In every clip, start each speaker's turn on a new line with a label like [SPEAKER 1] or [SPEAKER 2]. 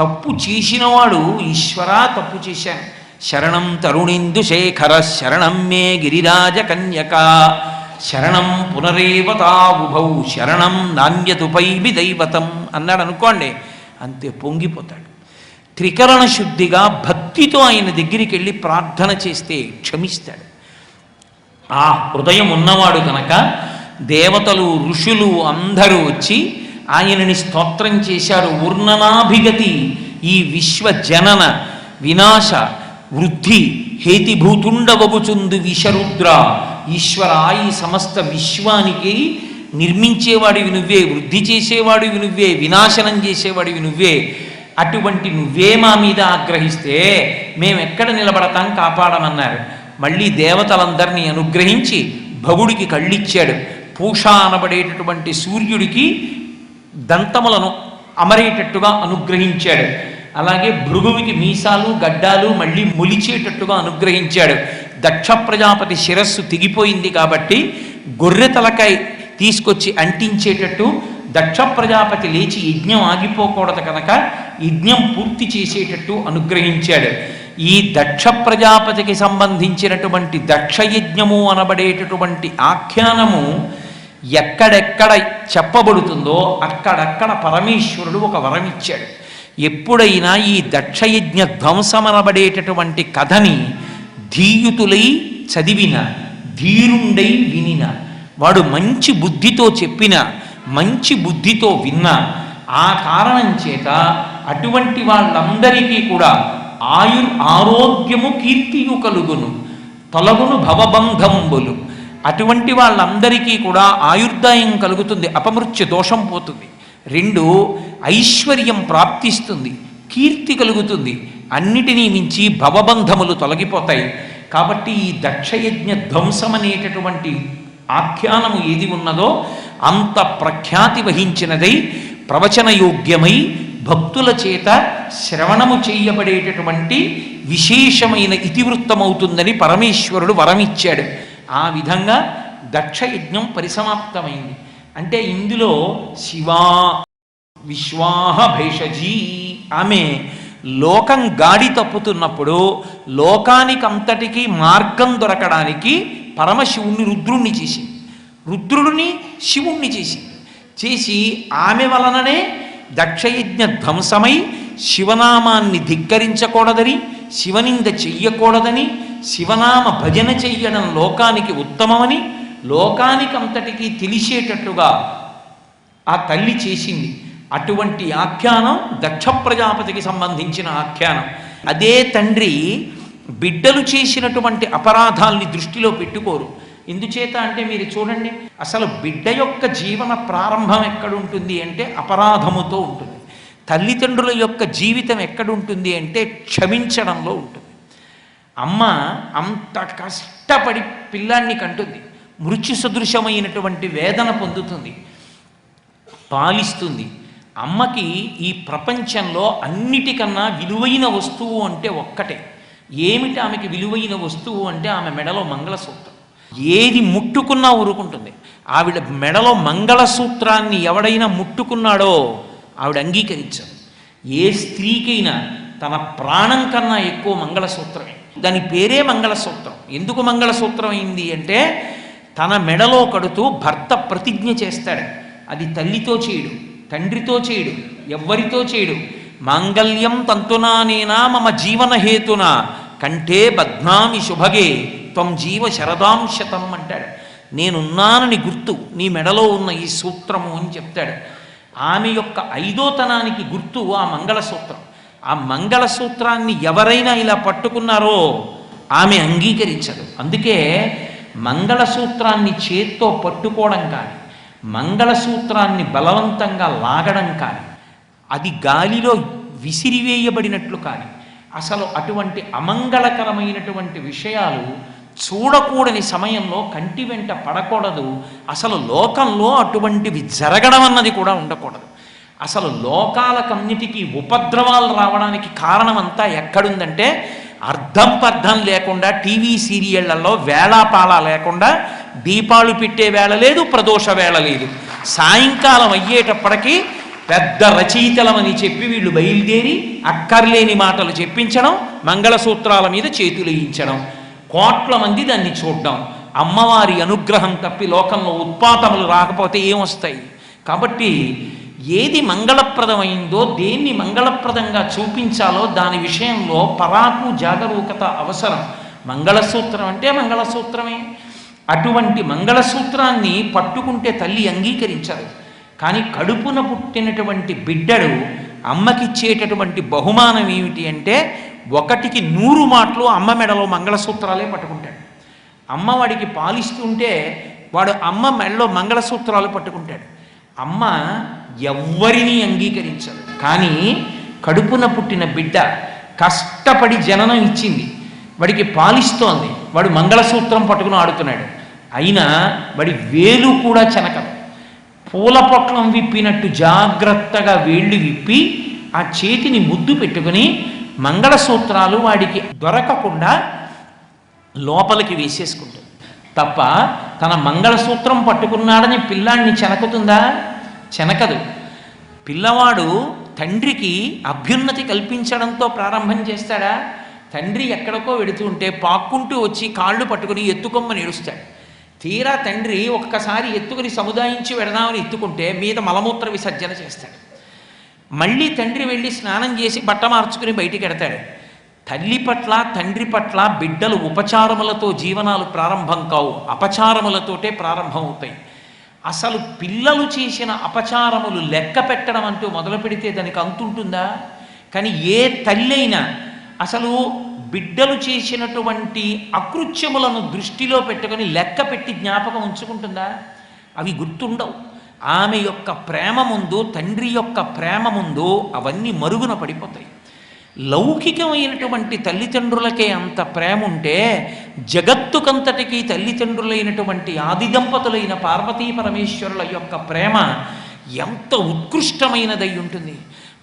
[SPEAKER 1] తప్పు చేసినవాడు ఈశ్వరా తప్పు చేశాను శరణం తరుణిందు శేఖర శరణం మే గిరిరాజ కన్యక. శరణం పునరేవతావుభౌ శరణం నాణ్యతుపైమి దైవతం అన్నాడు అనుకోండి అంతే పొంగిపోతాడు. త్రికరణ శుద్ధిగా భక్తితో ఆయన దగ్గరికి వెళ్ళి ప్రార్థన చేస్తే క్షమిస్తాడు. ఆ హృదయం ఉన్నవాడు కనుక దేవతలు ఋషులు అందరూ వచ్చి ఆయనని స్తోత్రం చేశారు ఊర్ణనాభిగతి ఈ విశ్వ జనన వినాశ వృద్ధి హేతిభూతుండవగుచుందు విషరుద్ర. ఈశ్వర ఈ సమస్త విశ్వానికి నిర్మించేవాడివి నువ్వే వృద్ధి చేసేవాడివి నువ్వే వినాశనం చేసేవాడివి నువ్వే. అటువంటి నువ్వే మా మీద ఆగ్రహిస్తే మేము ఎక్కడ నిలబడతాం కాపాడమన్నారు. మళ్ళీ దేవతలందరినీ అనుగ్రహించి భగుడికి కళ్ళిచ్చాడు. పూష అనబడేటటువంటి సూర్యుడికి దంతములను అమరేటట్టుగా అనుగ్రహించాడు. అలాగే భృగువికి మీసాలు గడ్డాలు మళ్ళీ మొలిచేటట్టుగా అనుగ్రహించాడు. దక్ష ప్రజాపతి శిరస్సు తెగిపోయింది కాబట్టి గొర్రె తలకాయ తీసుకొచ్చి అంటించేటట్టు దక్ష ప్రజాపతి లేచి యజ్ఞం ఆగిపోకూడదు కనుక యజ్ఞం పూర్తి చేసేటట్టు అనుగ్రహించాడు. ఈ దక్ష ప్రజాపతికి సంబంధించినటువంటి దక్షయజ్ఞము అనబడేటటువంటి ఆఖ్యానము ఎక్కడెక్కడ చెప్పబడుతుందో అక్కడక్కడ పరమేశ్వరుడు ఒక వరం ఇచ్చాడు. ఎప్పుడైనా ఈ దక్షయజ్ఞ ధ్వంసమనబడేటటువంటి కథని ధీయుతులై చదివిన ధీరుండై వినిన వాడు మంచి బుద్ధితో చెప్పిన మంచి బుద్ధితో విన్న ఆ కారణం చేత అటువంటి వాళ్ళందరికీ కూడా ఆయుర్ ఆరోగ్యము కీర్తియు కలుగును తొలగును భవబంధంబులు అటువంటి వాళ్ళందరికీ కూడా ఆయుర్దాయం కలుగుతుంది అపమృత్యు దోషం పోతుంది. రెండు ఐశ్వర్యం ప్రాప్తిస్తుంది కీర్తి కలుగుతుంది. అన్నిటినీ మించి భవబంధములు తొలగిపోతాయి. కాబట్టి ఈ దక్షయజ్ఞ ధ్వంసం అనేటటువంటి ఆఖ్యానము ఏది ఉన్నదో అంత ప్రఖ్యాతి వహించినదై ప్రవచనయోగ్యమై భక్తుల చేత శ్రవణము చేయబడేటటువంటి విశేషమైన ఇతివృత్తమవుతుందని పరమేశ్వరుడు వరమిచ్చాడు. ఆ విధంగా దక్షయజ్ఞం పరిసమాప్తమైంది. అంటే ఇందులో శివా విశ్వాహ భేషజీ ఆమె లోకం గాడి తప్పుతున్నప్పుడు లోకానికంతటికీ మార్గం దొరకడానికి పరమశివుణ్ణి రుద్రుణ్ణి చేసింది. రుద్రుడిని శివుణ్ణి చేసింది. చేసి ఆమె వలననే దక్షయజ్ఞ ధ్వంసమై శివనామాన్ని ధిక్కరించకూడదని శివనింద చెయ్యకూడదని శివనామ భజన చెయ్యడం లోకానికి ఉత్తమమని లోకానికి అంతటికీ తెలిసేటట్టుగా ఆ తల్లి చేసింది. అటువంటి ఆఖ్యానం దక్ష ప్రజాపతికి సంబంధించిన ఆఖ్యానం. అదే తండ్రి బిడ్డలు చేసినటువంటి అపరాధాల్ని దృష్టిలో పెట్టుకోరు. ఎందుచేత అంటే మీరు చూడండి అసలు బిడ్డ యొక్క జీవన ప్రారంభం ఎక్కడుంటుంది అంటే అపరాధముతో ఉంటుంది. తల్లిదండ్రుల యొక్క జీవితం ఎక్కడుంటుంది అంటే క్షమించడంలో ఉంటుంది. అమ్మ అంత కష్టపడి పిల్లాన్ని కంటుంది. మృత్యు సదృశమైనటువంటి వేదన పొందుతుంది. పాలిస్తుంది. అమ్మకి ఈ ప్రపంచంలో అన్నిటికన్నా విలువైన వస్తువు అంటే ఒక్కటే. ఏమిటి ఆమెకి విలువైన వస్తువు అంటే ఆమె మెడలో మంగళసూత్రం. ఏది ముట్టుకున్నా ఊరుకుంటుంది. ఆవిడ మెడలో మంగళసూత్రాన్ని ఎవడైనా ముట్టుకున్నాడో ఆవిడ అంగీకరించదు. ఏ స్త్రీకైనా తన ప్రాణం కన్నా ఎక్కువ మంగళసూత్రమే. దాని పేరే మంగళసూత్రం. ఎందుకు మంగళసూత్రం అయింది అంటే తన మెడలో కడుతూ భర్త ప్రతిజ్ఞ చేస్తాడు. అది తల్లితో చేయడు తండ్రితో చేయడు ఎవ్వరితో చేయడు. మాంగల్యం తంతునానేనా మమ జీవన హేతున బద్నామి శుభగే త్వం జీవ శరదాం శతం అంటాడు. నేనున్నానని గుర్తు నీ మెడలో ఉన్న ఈ సూత్రము అని చెప్తాడు. ఆమె యొక్క ఐదోతనానికి గుర్తు ఆ మంగళసూత్రం. ఆ మంగళసూత్రాన్ని ఎవరైనా ఇలా పట్టుకున్నారో ఆమె అంగీకరించదు. అందుకే మంగళసూత్రాన్ని చేత్తో పట్టుకోవడం కానీ మంగళసూత్రాన్ని బలవంతంగా లాగడం కానీ అది గాలిలో విసిరివేయబడినట్లు కానీ అసలు అటువంటి అమంగళకరమైనటువంటి విషయాలు చూడకూడని సమయంలో కంటి వెంట పడకూడదు. అసలు లోకంలో అటువంటివి జరగడం అన్నది కూడా ఉండకూడదు. అసలు లోకాలకన్నిటికీ ఉపద్రవాలు రావడానికి కారణమంతా ఎక్కడుందంటే అర్థం పర్థం లేకుండా టీవీ సీరియళ్ళలో వేళాపాల లేకుండా దీపాలు పెట్టే వేళ లేదు ప్రదోష వేళ లేదు. సాయంకాలం అయ్యేటప్పటికీ పెద్ద రచయితలమని చెప్పి వీళ్ళు బయలుదేరి అక్కర్లేని మాటలు చెప్పించడం మంగళసూత్రాల మీద చేతులు ఇచ్చడం కోట్ల మంది దాన్ని చూడడం. అమ్మవారి అనుగ్రహం తప్పి లోకంలో ఉత్పాతములు రాకపోతే ఏమొస్తాయి? కాబట్టి ఏది మంగళప్రదమైందో దేన్ని మంగళప్రదంగా చూపించాలో దాని విషయంలో పరాకు జాగరూకత అవసరం. మంగళసూత్రం అంటే మంగళసూత్రమే. అటువంటి మంగళసూత్రాన్ని పట్టుకుంటే తల్లి అంగీకరించదు. కానీ కడుపున పుట్టినటువంటి బిడ్డడు అమ్మకిచ్చేటటువంటి బహుమానం ఏమిటి అంటే ఒకటికి నూరు మాటలు అమ్మ మెడలో మంగళసూత్రాలే పట్టుకుంటాడు. అమ్మ వాడికి పాలిస్తుంటే వాడు అమ్మ మెడలో మంగళసూత్రాలు పట్టుకుంటాడు. అమ్మ ఎవ్వరినీ అంగీకరించదు. కానీ కడుపున పుట్టిన బిడ్డ కష్టపడి జననం ఇచ్చింది. వాడికి పాలిస్తోంది. వాడు మంగళసూత్రం పట్టుకుని ఆడుతున్నాడు. అయినా వాడి వేలు కూడా చెనకదు. పూల పొట్లం విప్పినట్టు జాగ్రత్తగా వేళ్ళు విప్పి ఆ చేతిని ముద్దు పెట్టుకుని మంగళసూత్రాలు వాడికి దొరకకుండా లోపలికి వేసేసుకుంటుంది. తప్ప తన మంగళసూత్రం పట్టుకున్నాడని పిల్లాడిని చెనకుతుందా? చెనకదు పిల్లవాడు తండ్రికి అభ్యున్నతి కల్పించడంతో ప్రారంభం చేస్తాడా? తండ్రి ఎక్కడికో వెడుతుంటే పాక్కుంటూ వచ్చి కాళ్ళు పట్టుకుని ఎత్తుకొమ్మని ఏడుస్తాడు తీరా తండ్రి ఒక్కసారి ఎత్తుకుని సముదాయించి వెడదామని ఎత్తుకుంటే మీద మలమూత్ర విసర్జన చేస్తాడు. మళ్ళీ తండ్రి వెళ్ళి స్నానం చేసి బట్ట మార్చుకుని బయటికి ఎడతాడు. తల్లి పట్ల తండ్రి పట్ల బిడ్డలు ఉపచారములతో జీవనాలు ప్రారంభం కావు. అపచారములతోటే ప్రారంభం అవుతాయి. అసలు పిల్లలు చేసిన అపచారములు లెక్క పెట్టడం అంటూ మొదలు పెడితే దానికి అంతుంటుందా కానీ ఏ తల్లి అయినా అసలు బిడ్డలు చేసినటువంటి అకృత్యములను దృష్టిలో పెట్టుకొని లెక్క పెట్టి జ్ఞాపకం ఉంచుకుంటుందా? అవి గుర్తుండవు. ఆమె యొక్క ప్రేమ ముందు తండ్రి యొక్క ప్రేమ ముందు అవన్నీ మరుగున పడిపోతాయి. లౌకికమైనటువంటి తల్లిదండ్రులకే అంత ప్రేమ ఉంటే జగత్తుకంతటికి తల్లిదండ్రులైనటువంటి ఆది దంపతులైన పార్వతీ పరమేశ్వరుల యొక్క ప్రేమ ఎంత ఉత్కృష్టమైనదై ఉంటుంది.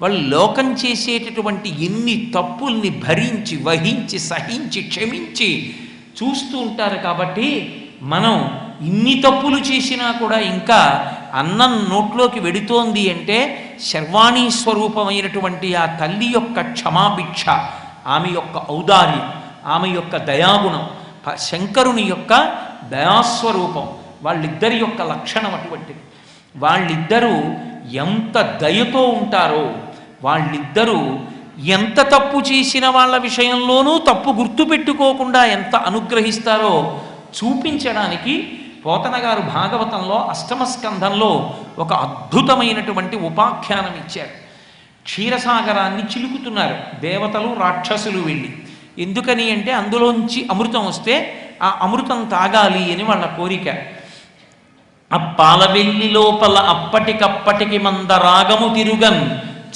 [SPEAKER 1] వాళ్ళు లోకం చేసేటటువంటి ఎన్ని తప్పుల్ని భరించి వహించి సహించి క్షమించి చూస్తూ ఉంటారు కాబట్టి మనం ఇన్ని తప్పులు చేసినా కూడా ఇంకా అన్నం నోట్లోకి వెడుతోంది అంటే శర్వాణి స్వరూపమైనటువంటి ఆ తల్లి యొక్క క్షమాభిక్ష ఆమె యొక్క ఔదార్యం ఆమె యొక్క దయాగుణం శంకరుని యొక్క దయాస్వరూపం వాళ్ళిద్దరి యొక్క లక్షణం అటువంటిది. వాళ్ళిద్దరూ ఎంత దయతో ఉంటారో వాళ్ళిద్దరూ ఎంత తప్పు చేసిన వాళ్ళ విషయంలోనూ తప్పు గుర్తుపెట్టుకోకుండా ఎంత అనుగ్రహిస్తారో చూపించడానికి పోతన గారు భాగవతంలో అష్టమస్కంధంలో ఒక అద్భుతమైనటువంటి ఉపాఖ్యానం ఇచ్చారు. క్షీరసాగరాన్ని చిలుకుతున్నారు దేవతలు రాక్షసులు వెళ్ళి. ఎందుకని అంటే అందులోంచి అమృతం వస్తే ఆ అమృతం తాగాలి అని వాళ్ళ కోరిక. ఆ పాలవెల్లి లోపల అప్పటికప్పటికి మంద రాగము తిరుగన్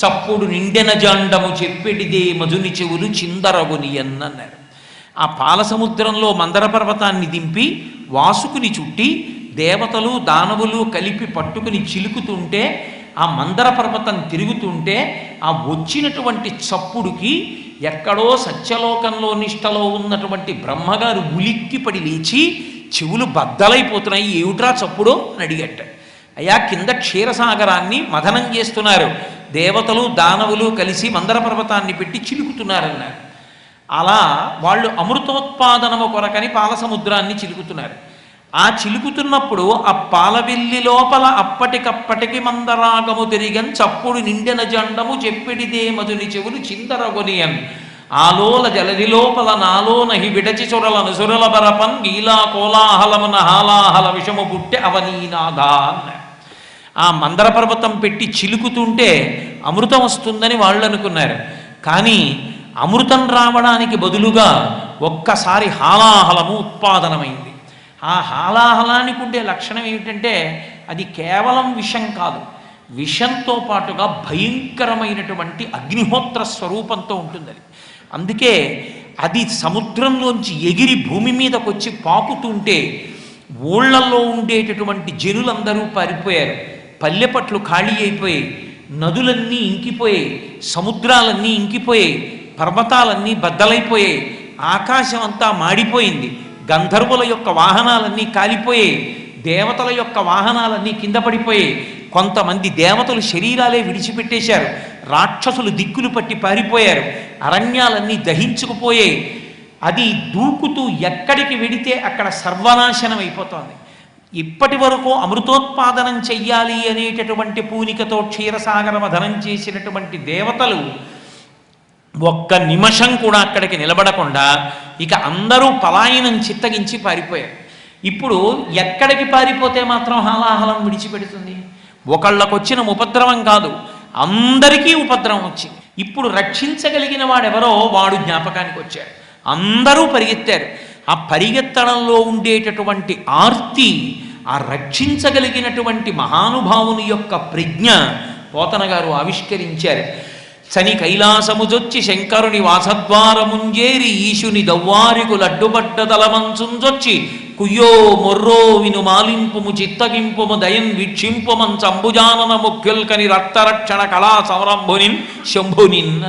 [SPEAKER 1] చప్పుడు నిండెన జాండము చెప్పెడిదే మధుని చెవులు చిందరగుని అన్నారు ఆ పాల సముద్రంలో మందర పర్వతాన్ని దింపి వాసుకుని చుట్టి దేవతలు దానవులు కలిపి పట్టుకుని చిలుకుతుంటే ఆ మందర పర్వతం తిరుగుతుంటే ఆ వచ్చినటువంటి చప్పుడుకి ఎక్కడో సత్యలోకంలో నిష్టలో ఉన్నటువంటి బ్రహ్మగారు ఉలిక్కిపడి లేచి చెవులు బద్దలైపోతున్నాయి. ఏమిట్రా చప్పుడో? అని అడిగట. అయ్యా కింద క్షీరసాగరాన్ని మథనం చేస్తున్నారు. దేవతలు దానవులు కలిసి మందర పర్వతాన్ని పెట్టి చిలుకుతున్నారన్నారు. అలా వాళ్ళు అమృతోత్పాదనము కొరకని పాల సముద్రాన్ని చిలుకుతున్నారు. ఆ చిలుకుతున్నప్పుడు ఆ పాలవెల్లి లోపల అప్పటికప్పటికి మందరాగము తిరిగన్ చప్పుడు నిండిన జండము చెప్పిడిదే మధుని చెవులు చిందరగొనియన్. ఆలోల జలది లోపల నాలోనహి విడచి చొరల నుసురల బరపన్ గీలా కోలాహలమున హాలాహల విషము పుట్టె అవనీనాదా ఆ మందర పర్వతం పెట్టి చిలుకుతుంటే అమృతం వస్తుందని వాళ్ళు అనుకున్నారు కానీ అమృతం రావడానికి బదులుగా ఒక్కసారి హాలాహలము ఉత్పాదనమైంది. ఆ హాలాహలానికి ఉండే లక్షణం ఏమిటంటే అది కేవలం విషం కాదు. విషంతో పాటుగా భయంకరమైనటువంటి అగ్నిహోత్ర స్వరూపంతో ఉంటుంది అది అందుకే అది సముద్రంలోంచి ఎగిరి భూమి మీదకి వచ్చి పాకుతుంటే ఊళ్ళల్లో ఉండేటటువంటి జనులందరూ పారిపోయారు. పల్లెపట్లు ఖాళీ అయిపోయాయి నదులన్నీ ఇంకిపోయాయి సముద్రాలన్నీ ఇంకిపోయాయి పర్వతాలన్నీ బద్దలైపోయాయి. ఆకాశం అంతా మాడిపోయింది. గంధర్వుల యొక్క వాహనాలన్నీ కాలిపోయాయి. దేవతల యొక్క వాహనాలన్నీ కింద పడిపోయాయి. కొంతమంది దేవతలు శరీరాలే విడిచిపెట్టేశారు. రాక్షసులు దిక్కులు పట్టి పారిపోయారు. అరణ్యాలన్నీ దహించుకుపోయాయి. అది దూకుతూ ఎక్కడికి వెడితే అక్కడ సర్వనాశనం అయిపోతోంది. ఇప్పటి వరకు అమృతోత్పాదనం చెయ్యాలి అనేటటువంటి పూనికతో క్షీరసాగర మధనం చేసినటువంటి దేవతలు ఒక్క నిమిషం కూడా అక్కడికి నిలబడకుండా ఇక అందరూ పలాయనం చిత్తగించి పారిపోయారు. ఇప్పుడు ఎక్కడికి పారిపోతే మాత్రం హాలాహలం విడిచిపెడుతుంది? ఒకళ్ళకొచ్చిన ఉపద్రవం కాదు అందరికీ ఉపద్రవం వచ్చింది. ఇప్పుడు రక్షించగలిగిన వాడెవరో వాడు జ్ఞాపకానికి వచ్చాడు. అందరూ పరిగెత్తారు. ఆ పరిగెత్తడంలో ఉండేటటువంటి ఆర్తి ఆ రక్షించగలిగినటువంటి మహానుభావుని యొక్క ప్రజ్ఞ పోతన గారు ఆవిష్కరించారు. చని కైలాసముజొచ్చి శంకరుని వాసద్వారముంజేరి ఈశుని దవ్వారికు లడ్డుబడ్డ తలమంచుంజొచ్చి కుయ్యో మొర్రో విను మాలింపుము చిత్తగింపుము దయన్ వీక్షింపుమం చంబుజానన ముఖ్యుల్కని రక్తరక్షణ కళా సంరంభునిన్ శంభునిన్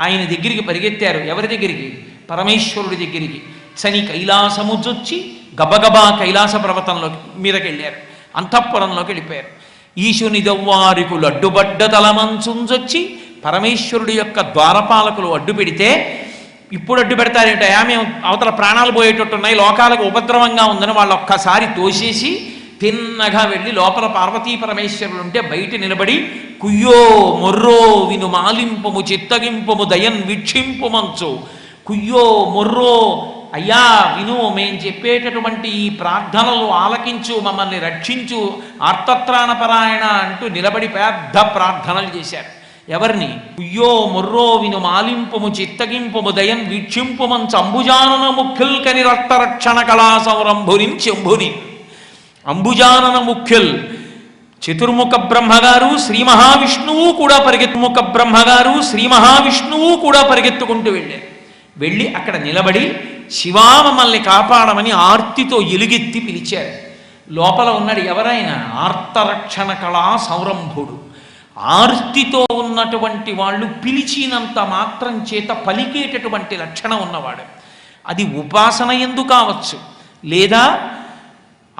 [SPEAKER 1] ఆయన దగ్గరికి పరిగెత్తారు. ఎవరి దగ్గరికి? పరమేశ్వరుడి దగ్గరికి. చని కైలాసముజొచ్చి గబగబా కైలాస పర్వతంలోకి మీదకి వెళ్ళారు అంతఃపురంలోకి వెళ్ళిపోయారు ఈశుని దవ్వారికు లడ్డుబడ్డ తలమంచుంజొచ్చి పరమేశ్వరుడి యొక్క ద్వారపాలకులు అడ్డు పెడితే ఇప్పుడు అడ్డు పెడతారేంట ఆమె అవతల ప్రాణాలు పోయేటట్టున్నాయి లోకాలకు ఉపద్రవంగా ఉందని వాళ్ళు ఒక్కసారి తోసేసి తిన్నగా వెళ్ళి లోపల పార్వతీ పరమేశ్వరులు ఉంటే బయట నిలబడి కుయ్యో మొర్రో విను మాలింపము చిత్తగింపము దయన్ వీక్షింపుమంచు. కుయ్యో మొర్రో అయ్యా విను మేం చెప్పేటటువంటి ఈ ప్రార్థనలు ఆలకించు మమ్మల్ని రక్షించు ఆర్తత్రాణపరాయణ అంటూ నిలబడి పెద్ద ప్రార్థనలు చేశారు. ఎవరిని? ఉయ్యో మొర్రో విను మాలింపుము చిత్తగింపుము దయన్ అంబుజానన ముఖ్యుల్ కని రక్తరక్షణ కళా సంరంభుని చెంభుని అంబుజానన ముఖ్యుల్ చతుర్ముఖ బ్రహ్మగారు శ్రీ మహావిష్ణువు కూడా పరిగెత్తుముఖ బ్రహ్మగారు శ్రీ మహావిష్ణువు కూడా పరిగెత్తుకుంటూ వెళ్ళారు వెళ్ళి అక్కడ నిలబడి శివా మమ్మల్ని కాపాడమని ఆర్తితో ఎలుగెత్తి పిలిచారు. లోపల ఉన్నాడు ఎవరైనా? ఆర్తరక్షణ కళా సంరంభుడు ఆర్తితో ఉన్నటువంటి వాళ్ళు పిలిచినంత మాత్రం చేత పలికేటటువంటి లక్షణం ఉన్నవాడు. అది ఉపాసన ఎందు కావచ్చు. లేదా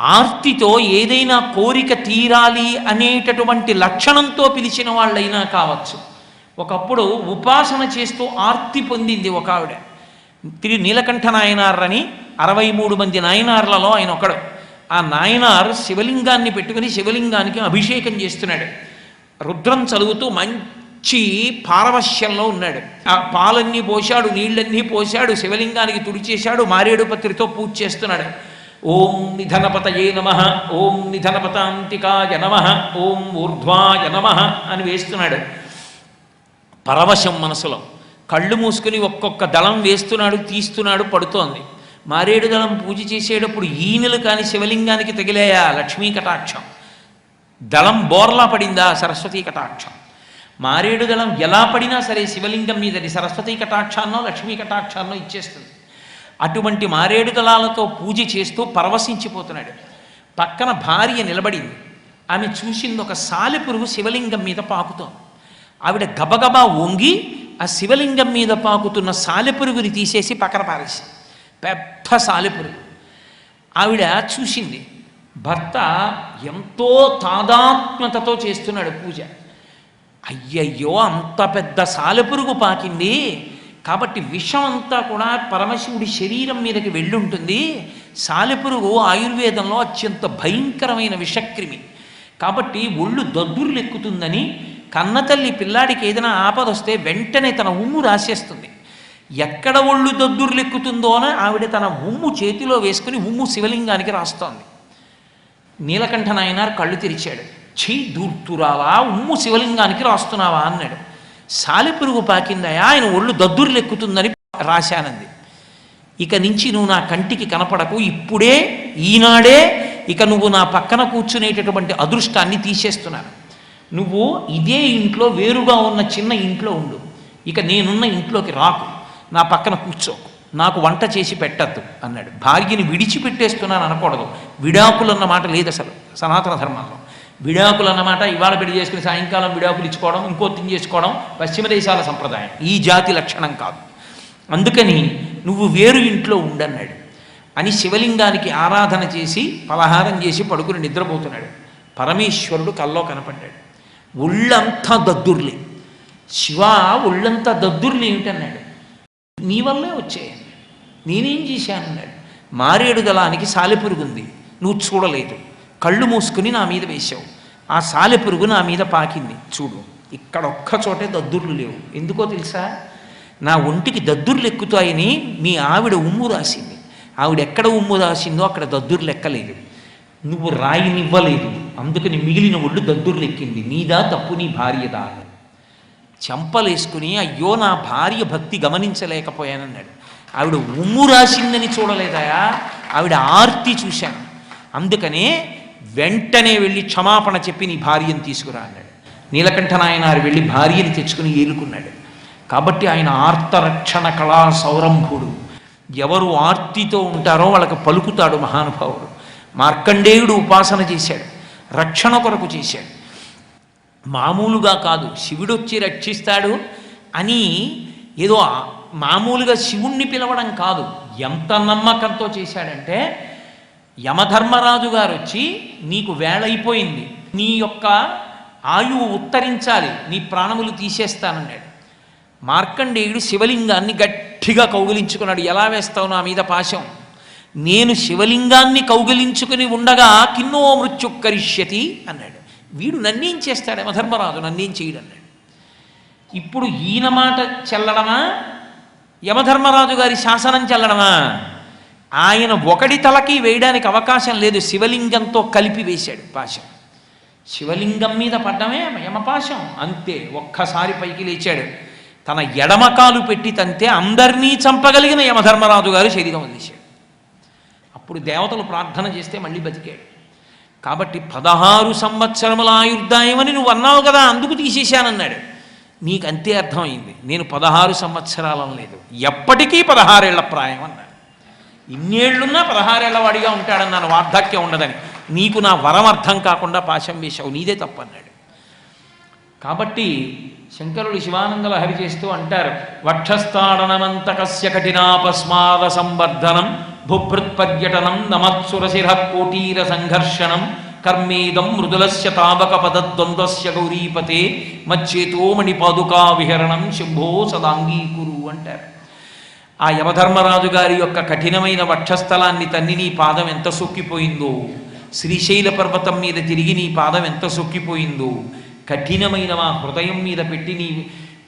[SPEAKER 1] ఆర్తితో ఏదైనా కోరిక తీరాలి అనేటటువంటి లక్షణంతో పిలిచిన వాళ్ళైనా కావచ్చు. ఒకప్పుడు ఉపాసన చేస్తూ ఆర్తి పొందింది ఒక ఆవిడ. తిరిగి నీలకంఠ నాయనారని అరవై మూడు మంది నాయనార్లలో ఆయన ఒకడు. ఆ నాయనార్ శివలింగాన్ని పెట్టుకుని శివలింగానికి అభిషేకం చేస్తున్నాడు. రుద్రం చదువుతూ మంచి పారవశ్యంలో ఉన్నాడు. ఆ పాలన్నీ పోశాడు నీళ్ళన్నీ పోశాడు శివలింగానికి తుడిచేశాడు మారేడు పత్రితో పూజ చేస్తున్నాడు. ఓం నిధనపతయే నమ ఓం నిధనపతాంతికాయ నమ ఓం ఊర్ధ్వాయ నమ అని వేస్తున్నాడు. పరవశం మనసులో కళ్ళు మూసుకుని ఒక్కొక్క దళం వేస్తున్నాడు తీస్తున్నాడు పడుతోంది. మారేడు దళం పూజ చేసేటప్పుడు ఈనెలు కాని శివలింగానికి తగిలేయా లక్ష్మీ కటాక్షం? దళం బోర్లా పడిందా సరస్వతీ కటాక్షం? మారేడు దళం ఎలా పడినా సరే శివలింగం మీదది సరస్వతీ కటాక్షాన్నో లక్ష్మీ కటాక్షాన్నో ఇచ్చేస్తుంది. అటువంటి మారేడు దళాలతో పూజ చేస్తూ పరవశించిపోతున్నాడు. పక్కన భార్య నిలబడింది. ఆమె చూసింది ఒక సాలెపురుగు శివలింగం మీద పాకుతోంది. ఆవిడ గబగబా వంగి ఆ శివలింగం మీద పాకుతున్న సాలెపురుగుని తీసేసి పక్కన పారేసి పెద్ద సాలెపురుగు. ఆవిడ చూసింది భర్త ఎంతో తాదాత్మ్యతతో చేస్తున్నాడు పూజ. అయ్యయ్యో అంత పెద్ద సాలెపురుగు పాకింది. కాబట్టి విషం అంతా కూడా పరమశివుడి శరీరం మీదకి వెళ్ళుంటుంది. సాలెపురుగు ఆయుర్వేదంలో అత్యంత భయంకరమైన విషక్రిమి. కాబట్టి ఒళ్ళు దద్దుర్లెక్కుతుందని కన్నతల్లి పిల్లాడికి ఏదైనా ఆపద వస్తే వెంటనే తన ఉమ్ము రాసేస్తుంది. ఎక్కడ ఒళ్ళు దద్దుర్లెక్కుతుందో అని ఆవిడ తన ఉమ్ము చేతిలో వేసుకుని ఉమ్ము శివలింగానికి రాస్తోంది. నీలకంఠ నాయనార్ కళ్ళు తెరిచాడు. చెయ్యి దూర్తురావా ఉమ్ము శివలింగానికి రాస్తున్నావా అన్నాడు. సాలెపురుగు పాకిందయా ఆయన ఒళ్ళు దద్దుర్లెక్కుతుందని రాశానంది. ఇక నుంచి నువ్వు నా కంటికి కనపడకు ఇప్పుడే ఈనాడే ఇక నువ్వు నా పక్కన కూర్చునేటటువంటి అదృష్టాన్ని తీసేస్తున్నాను. నువ్వు ఇదే ఇంట్లో వేరుగా ఉన్న చిన్న ఇంట్లో ఉండు. ఇక నేనున్న ఇంట్లోకి రాకు నా పక్కన కూర్చోకు. నాకు వంట చేసి పెట్టద్దు అన్నాడు. భార్యని విడిచిపెట్టేస్తున్నాను అనకూడదు. విడాకులు అన్న మాట లేదు అసలు. సనాతన ధర్మంలో. విడాకులు అన్నమాట ఇవాళ పెళ్ళి చేసుకుని సాయంకాలం విడాకులు ఇచ్చుకోవడం ఇంకో తిని చేసుకోవడం పశ్చిమ దేశాల సంప్రదాయం. ఈ జాతి లక్షణం కాదు. అందుకని నువ్వు వేరు ఇంట్లో ఉండన్నాడు. అని శివలింగానికి ఆరాధన చేసి పలహారం చేసి పడుకుని నిద్రపోతున్నాడు. పరమేశ్వరుడు కల్లో కనపడ్డాడు. ఒళ్ళంతా దద్దుర్లే. శివ ఒళ్ళంతా దద్దుర్లు ఏమిటన్నాడు. నీ వల్లే వచ్చాయన్నాడు నేనేం చేశానన్నాడు మారేడు దళానికి సాలెపురుగుంది నువ్వు చూడలేదు. కళ్ళు మూసుకుని నా మీద వేశావు. ఆ సాలెపురుగు నా మీద పాకింది. చూడు ఇక్కడ ఒక్క చోటే దద్దుర్లు లేవు. ఎందుకో తెలుసా? నా ఒంటికి దద్దుర్లు ఎక్కుతాయని మీ ఆవిడ ఉమ్ము రాసింది. ఆవిడ ఎక్కడ ఉమ్ము రాసిందో అక్కడ దద్దుర్లు ఎక్కలేదు. నువ్వు రాయినివ్వలేదు. అందుకని మిగిలిన ఒళ్ళు దద్దుర్లు ఎక్కింది. నీదా తప్పు నీ భార్యదా? చెంపలేసుకుని అయ్యో నా భార్య భక్తి గమనించలేకపోయానన్నాడు. ఆవిడ ఉమ్ము రాసిందని చూడలేదయా? ఆవిడ ఆర్తి చూశాను. అందుకనే వెంటనే వెళ్ళి క్షమాపణ చెప్పి నీ భార్యను తీసుకురా అన్నాడు. నీలకంఠనాయనారు వెళ్ళి భార్యని తెచ్చుకుని ఏలుకున్నాడు. కాబట్టి ఆయన ఆర్తరక్షణ కళా సౌరంభుడు. ఎవరు ఆర్తితో ఉంటారో వాళ్ళకి పలుకుతాడు మహానుభావుడు. మార్కండేయుడు ఉపాసన చేశాడు. రక్షణ కొరకు చేశాడు. మామూలుగా కాదు శివుడు వచ్చి రక్షిస్తాడు అని ఏదో మామూలుగా శివుణ్ణి పిలవడం కాదు. ఎంత నమ్మకంతో చేశాడంటే యమధర్మరాజు గారు వచ్చి నీకు వేళైపోయింది. నీ యొక్క ఆయువు ఉత్తరించాలి. నీ ప్రాణములు తీసేస్తానన్నాడు. మార్కండేయుడు శివలింగాన్ని గట్టిగా కౌగిలించుకున్నాడు. ఎలా వేస్తావు నా మీద పాశం? నేను శివలింగాన్ని కౌగిలించుకుని ఉండగా కిన్నో మృత్యుక్కరిష్యతి అన్నాడు. వీడు నన్నేం చేస్తాడు? యమధర్మరాజు నన్నేం చేయడు అన్నాడు ఇప్పుడు ఈయన మాట చెల్లడమా? యమధర్మరాజు గారి శాసనం చల్లడమా? ఆయన ఒకటి తలకి వేయడానికి అవకాశం లేదు. శివలింగంతో కలిపి వేశాడు పాశం. శివలింగం మీద పడ్డమే యమపాశం. అంతే ఒక్కసారి పైకి లేచాడు. తన ఎడమకాలు పెట్టి తంతే అందరినీ చంపగలిగిన యమధర్మరాజు గారు శరీరం వదిలేశాడు. అప్పుడు దేవతలు ప్రార్థన చేస్తే మళ్ళీ బతికాడు. కాబట్టి పదహారు సంవత్సరముల ఆయుర్దాయమని నువ్వు అన్నావు కదా అందుకు తీసేశానన్నాడు. నీకు అంతే అర్థమైంది. నేను పదహారు సంవత్సరాలం లేదు. ఎప్పటికీ పదహారేళ్ళ ప్రాయం అన్నాడు. ఇన్నేళ్ళున్నా పదహారేళ్ళవాడిగా ఉంటాడన్నాను. వార్ధక్యం ఉండదని. నీకు నా వరం అర్థం కాకుండా పాశం వేశావు. నీదే తప్పన్నాడు. కాబట్టి శంకరులు శివానంద లహరి చేస్తూ అంటారు వక్షస్థాడనమంతకస్య కఠినాపస్మాద సంవర్ధనం భూభృత్పర్యటనం నమత్సురశిర కోటీర సంఘర్షణం కర్మేదం మృదులస్య తావక పదద్వంద్వస్య గౌరీపతే మచ్చేతోమణి మణిపాదుకా విహరణం శంభో సదాంగీకురు అంటారు. ఆ యమధర్మరాజు గారి యొక్క కఠినమైన వక్షస్థలాన్ని తన్ని నీ పాదం ఎంత సొక్కిపోయిందో శ్రీశైల పర్వతం మీద తిరిగి నీ పాదం ఎంత సొక్కిపోయిందో కఠినమైన మా హృదయం మీద పెట్టి నీ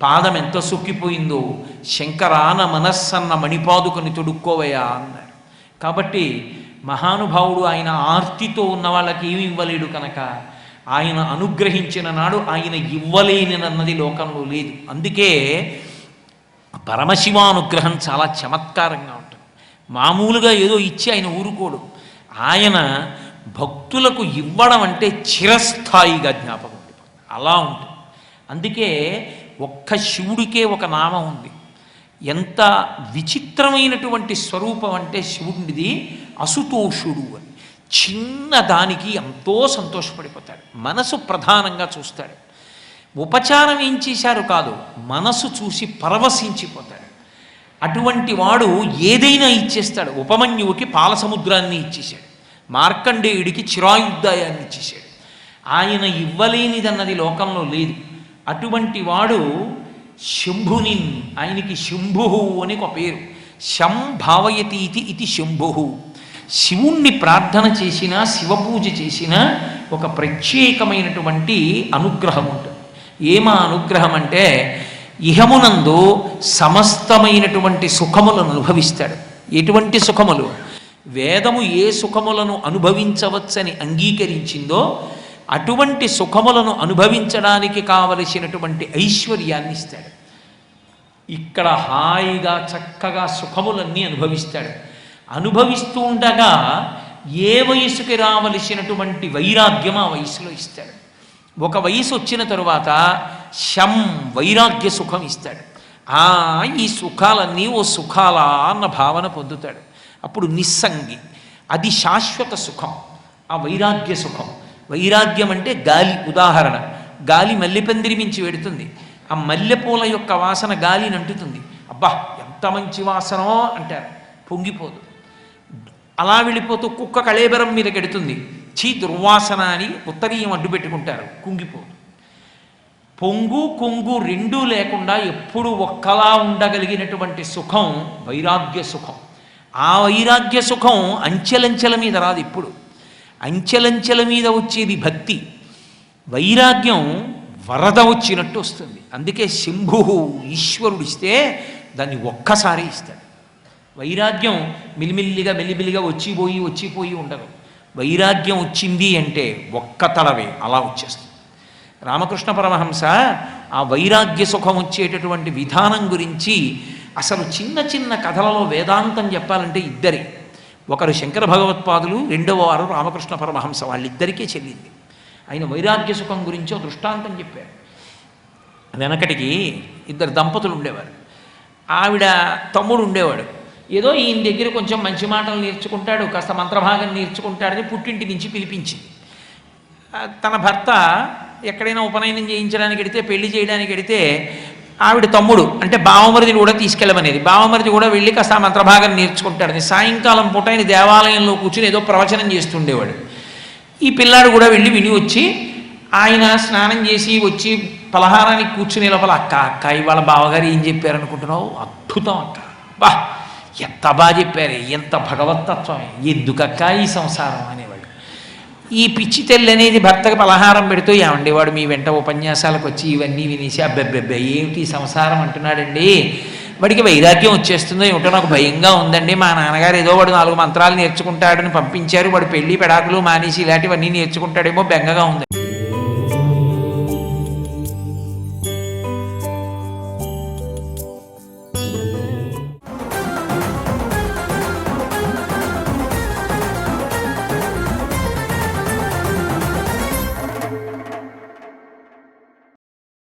[SPEAKER 1] పాదం ఎంత సొక్కిపోయిందో శంకరాన మనస్సన్న మణిపాదుకొని తొడుక్కోవయా అన్నారు కాబట్టి మహానుభావుడు ఆయన ఆర్తితో ఉన్న వాళ్ళకి ఏమి ఇవ్వలేడు కనుక ఆయన అనుగ్రహించిన నాడు ఆయన ఇవ్వలేనినన్నది లోకంలో లేదు. అందుకే పరమశివానుగ్రహం చాలా చమత్కారంగా ఉంటుంది. మామూలుగా ఏదో ఇచ్చి ఆయన ఊరుకోడు. ఆయన భక్తులకు ఇవ్వడం అంటే చిరస్థాయిగా జ్ఞాపకం ఉండిపోతుంది. అలా ఉంటుంది. అందుకే ఒక్క శివుడికే ఒక నామం ఉంది. ఎంత విచిత్రమైనటువంటి స్వరూపం అంటే శివుడిది అసుతోషుడు అని. చిన్న దానికి ఎంతో సంతోషపడిపోతాడు. మనసు ప్రధానంగా చూస్తాడు. ఉపచారం ఏం చేశారు కాదు మనసు చూసి పరవశించిపోతాడు. అటువంటి వాడు ఏదైనా ఇచ్చేస్తాడు. ఉపమన్యువుకి పాల సముద్రాన్ని ఇచ్చేశాడు. మార్కండేయుడికి చిరాయుద్ధాయాన్ని ఇచ్చేశాడు. ఆయన ఇవ్వలేనిదన్నది లోకంలో లేదు. అటువంటి వాడు శంభుని ఆయనకి శంభు అని ఒక పేరు. శం భావయతీతి ఇది శంభు శివుణ్ణి ప్రార్థన చేసినా శివపూజ చేసినా ఒక ప్రత్యేకమైనటువంటి అనుగ్రహం ఉంటుంది. ఏమా అనుగ్రహం అంటే ఇహమునందు సమస్తమైనటువంటి సుఖములను అనుభవిస్తాడు. ఎటువంటి సుఖములు? వేదము ఏ సుఖములను అనుభవించవచ్చని అంగీకరించిందో అటువంటి సుఖములను అనుభవించడానికి కావలసినటువంటి ఐశ్వర్యాన్ని ఇస్తాడు. ఇక్కడ హాయిగా చక్కగా సుఖములన్నీ అనుభవిస్తాడు. అనుభవిస్తూ ఉండగా ఏ వయసుకి రావలసినటువంటి వైరాగ్యం ఆ వయసులో ఇస్తాడు. ఒక వయసు వచ్చిన తరువాత శం వైరాగ్య సుఖం ఇస్తాడు. ఆ ఈ సుఖాలన్నీ ఓ సుఖాలా అన్న భావన పొందుతాడు. అప్పుడు నిస్సంగి అది శాశ్వత సుఖం ఆ వైరాగ్య సుఖం. వైరాగ్యం అంటే గాలి ఉదాహరణ. గాలి మల్లెపందిరి మించి వెడుతుంది. ఆ మల్లెపూల యొక్క వాసన గాలిని అంటుతుంది అబ్బా ఎంత మంచి వాసనో అంటారు. పొంగిపోదు. అలా వెళ్ళిపోతూ కుక్క కళేబరం మీద కెడుతుంది. చీ దుర్వాసన అని ఉత్తరీయం అడ్డు పెట్టుకుంటారు. కుంగిపోదు పొంగు కొంగు రెండూ లేకుండా ఎప్పుడు ఒక్కలా ఉండగలిగినటువంటి సుఖం వైరాగ్య సుఖం. ఆ వైరాగ్య సుఖం అంచెలంచెల మీద రాదు ఇప్పుడు అంచెలంచెల మీద వచ్చేది భక్తి. వైరాగ్యం వరద వచ్చినట్టు వస్తుంది. అందుకే శంభు ఈశ్వరుడు ఇస్తే దాన్ని ఒక్కసారి ఇస్తాడు. వైరాగ్యం మిలిమిల్లిగా మెల్లిమిల్లిగా వచ్చిపోయి వచ్చిపోయి ఉండదు. వైరాగ్యం వచ్చింది అంటే ఒక్క తడవే అలా వచ్చేస్తుంది. రామకృష్ణ పరమహంస ఆ వైరాగ్య సుఖం వచ్చేటటువంటి విధానం గురించి అసలు చిన్న చిన్న కథలలో వేదాంతం చెప్పాలంటే ఇద్దరే. ఒకరు శంకర భగవత్పాదులు రెండవ వారు రామకృష్ణ పరమహంస వాళ్ళిద్దరికే చెల్లింది. ఆయన వైరాగ్య సుఖం గురించి ఒక దృష్టాంతం చెప్పారు. వెనకటికి ఇద్దరు దంపతులు ఉండేవారు. ఆవిడ తమ్ముడు ఉండేవాడు. ఏదో ఈయన దగ్గర కొంచెం మంచి మాటలు నేర్చుకుంటాడు కాస్త మంత్రభాగం నేర్చుకుంటాడని పుట్టింటి నుంచి పిలిపించింది. తన భర్త ఎక్కడైనా ఉపనయనం చేయించడానికి వెడితే పెళ్ళి చేయడానికి వెడితే ఆవిడ తమ్ముడు అంటే బావమరిదిని కూడా తీసుకెళ్ళమనేది. బావమరిది కూడా వెళ్ళి కాస్త మంత్రభాగం నేర్చుకుంటాడని. సాయంకాలం పూట ఆయన దేవాలయంలో కూర్చుని ఏదో ప్రవచనం చేస్తుండేవాడు. ఈ పిల్లాడు కూడా వెళ్ళి విని వచ్చి ఆయన స్నానం చేసి వచ్చి పలహారానికి కూర్చునే లోపల అక్క అక్క ఇవాళ బావగారు ఏం చెప్పారనుకుంటున్నావు? అద్భుతం అక్క. బా ఎంత బాగా చెప్పారు ఎంత భగవతత్వం ఎందుకక్క ఈ సంసారం అనేవాడు. ఈ పిచ్చి తెల్లి అనేది భర్తకు పలహారం పెడుతూ ఏమండి వాడు మీ వెంట ఉపన్యాసాలకు వచ్చి ఇవన్నీ వినేసి అబ్బెబ్బెబ్బే ఏమిటి ఈ సంసారం అంటున్నాడండి? వాడికి వైరాగ్యం వచ్చేస్తుందో ఏమిటో నాకు భయంగా ఉందండి. మా నాన్నగారు ఏదో వాడు నాలుగు మంత్రాలు నేర్చుకుంటాడని పంపించారు. వాడు పెళ్ళి పెడాకులు మానేసి ఇలాంటివన్నీ నేర్చుకుంటాడేమో బెంగగా ఉంది